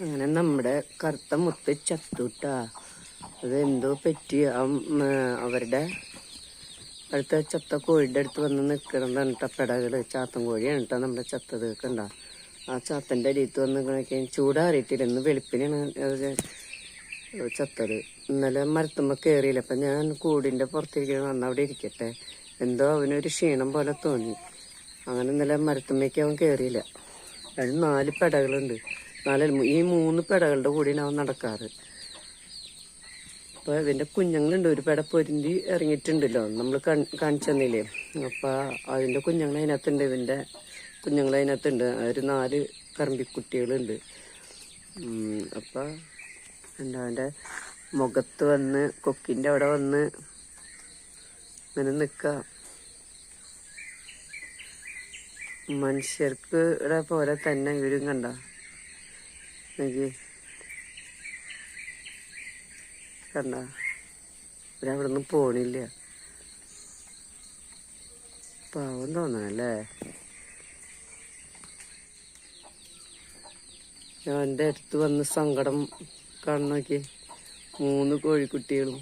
അങ്ങനെ നമ്മുടെ കറുത്ത മുത്ത് ചത്തുട്ട. അതെന്തോ പറ്റി. അവരുടെ അടുത്ത ചത്ത കോഴിയുടെ അടുത്ത് വന്ന് നിൽക്കണതാണ് കേട്ടോ പെടകൾ. ചാത്തൻ കോഴിയാണ് കേട്ടോ നമ്മുടെ ചത്തത് കണ്ട? ആ ചാത്തന്റെ അടിയത്ത് വന്ന് നിൽക്കണൊക്കെ ചൂടാറിയിട്ടില്ല. ഇന്ന് വെളുപ്പിനാണ് ചത്തത്. ഇന്നലെ മരത്തുമ്പോൾ കയറിയില്ല അപ്പം ഞാൻ കൂടിന്റെ പുറത്തിരിക്കുന്നത് വന്ന് അവിടെ ഇരിക്കട്ടെ. എന്തോ അവനൊരു ക്ഷീണം പോലെ തോന്നി. അങ്ങനെ ഇന്നലെ മരത്തുമ്മയ്ക്ക് അവൻ കയറിയില്ല അതിന് നാല് പെടകളുണ്ട്. നാല് ഈ മൂന്ന് പെടകളുടെ കൂടിയാണ് അവൻ നടക്കാറ്. അപ്പൊ ഇതിന്റെ കുഞ്ഞുങ്ങളുണ്ട്. ഒരു പെട പൊരുന്തി ഇറങ്ങിയിട്ടുണ്ടല്ലോ. നമ്മൾ കാണിച്ചു തന്നില്ലേ അപ്പൊ അതിന്റെ കുഞ്ഞുങ്ങൾ അതിനകത്തുണ്ട്. ഇതിന്റെ കുഞ്ഞുങ്ങൾ അതിനകത്തുണ്ട്. ഒരു നാല് കറമ്പിക്കുട്ടികളുണ്ട്. ഉം, അപ്പൊ എന്താ അവന്റെ മുഖത്ത് വന്ന് കൊക്കിന്റെ അവിടെ വന്ന് ഇങ്ങനെ നിക്ക. മനുഷ്യർക്ക് പോലെ തന്നെ ഇവരും കണ്ട. നോക്കി കണ്ട? ഇവരവിടെ നിന്ന് പോണില്ല. പാവം തോന്നണല്ലേ? അവന്റെ അടുത്ത് വന്ന് സങ്കടം കാണുന്നോക്കി മൂന്ന് കോഴിക്കുട്ടികളും.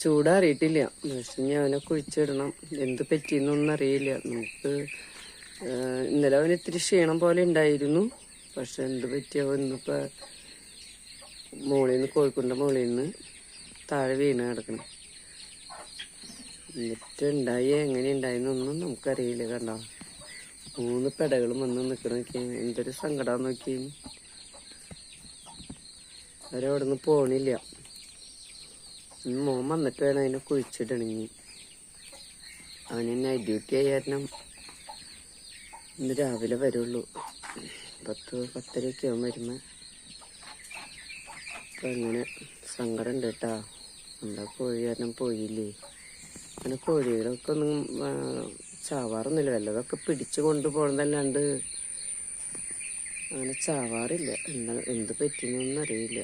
ചൂടാറിയിട്ടില്ല. പക്ഷെ ഞാൻ അവനെ കുഴിച്ചിടണം. എന്ത് പറ്റിയെന്നൊന്നും അറിയില്ല. നമുക്ക് ഇന്നലെ അവന് ഇത്തിരി ക്ഷീണം പോലെ ഉണ്ടായിരുന്നു. പക്ഷെ എന്ത് പറ്റിയാവോ ഇന്നിപ്പോ മുകളിൽ നിന്ന് കോഴിക്കുണ്ട മുകളിൽ നിന്ന് താഴെ വീണ് കിടക്കണം. എന്നിട്ട് ഉണ്ടായി എങ്ങനെ ഉണ്ടായിന്നൊന്നും നമുക്കറിയില്ല കണ്ടോ. മൂന്ന് പെടകളും വന്ന് നിൽക്കണ നോക്കി എന്തൊരു സങ്കടം നോക്കി അവരവിടെ നിന്ന് പോണില്ല. മോൻ വന്നിട്ട് വേണം അതിനെ കുഴിച്ചിടണമെങ്കിൽ അവന് നൈറ്റ് ഡ്യൂട്ടി ആയി കാരണം ഇന്ന് രാവിലെ വരുള്ളൂ. പത്ത് പത്തരയൊക്കെ ആവും വരുമ്പോ. അപ്പം അങ്ങനെ സങ്കടം ഉണ്ട് കേട്ടാ നമ്മുടെ കോഴി കാരണം പോയില്ലേ? അങ്ങനെ കോഴികളൊക്കെ ഒന്നും ചാവാറൊന്നുമില്ല. വല്ലതൊക്കെ പിടിച്ചു കൊണ്ടുപോകുന്നതല്ലാണ്ട് അങ്ങനെ ചാവാറില്ല. എന്താ എന്ത് പറ്റിയെന്നൊന്നും അറിയില്ല.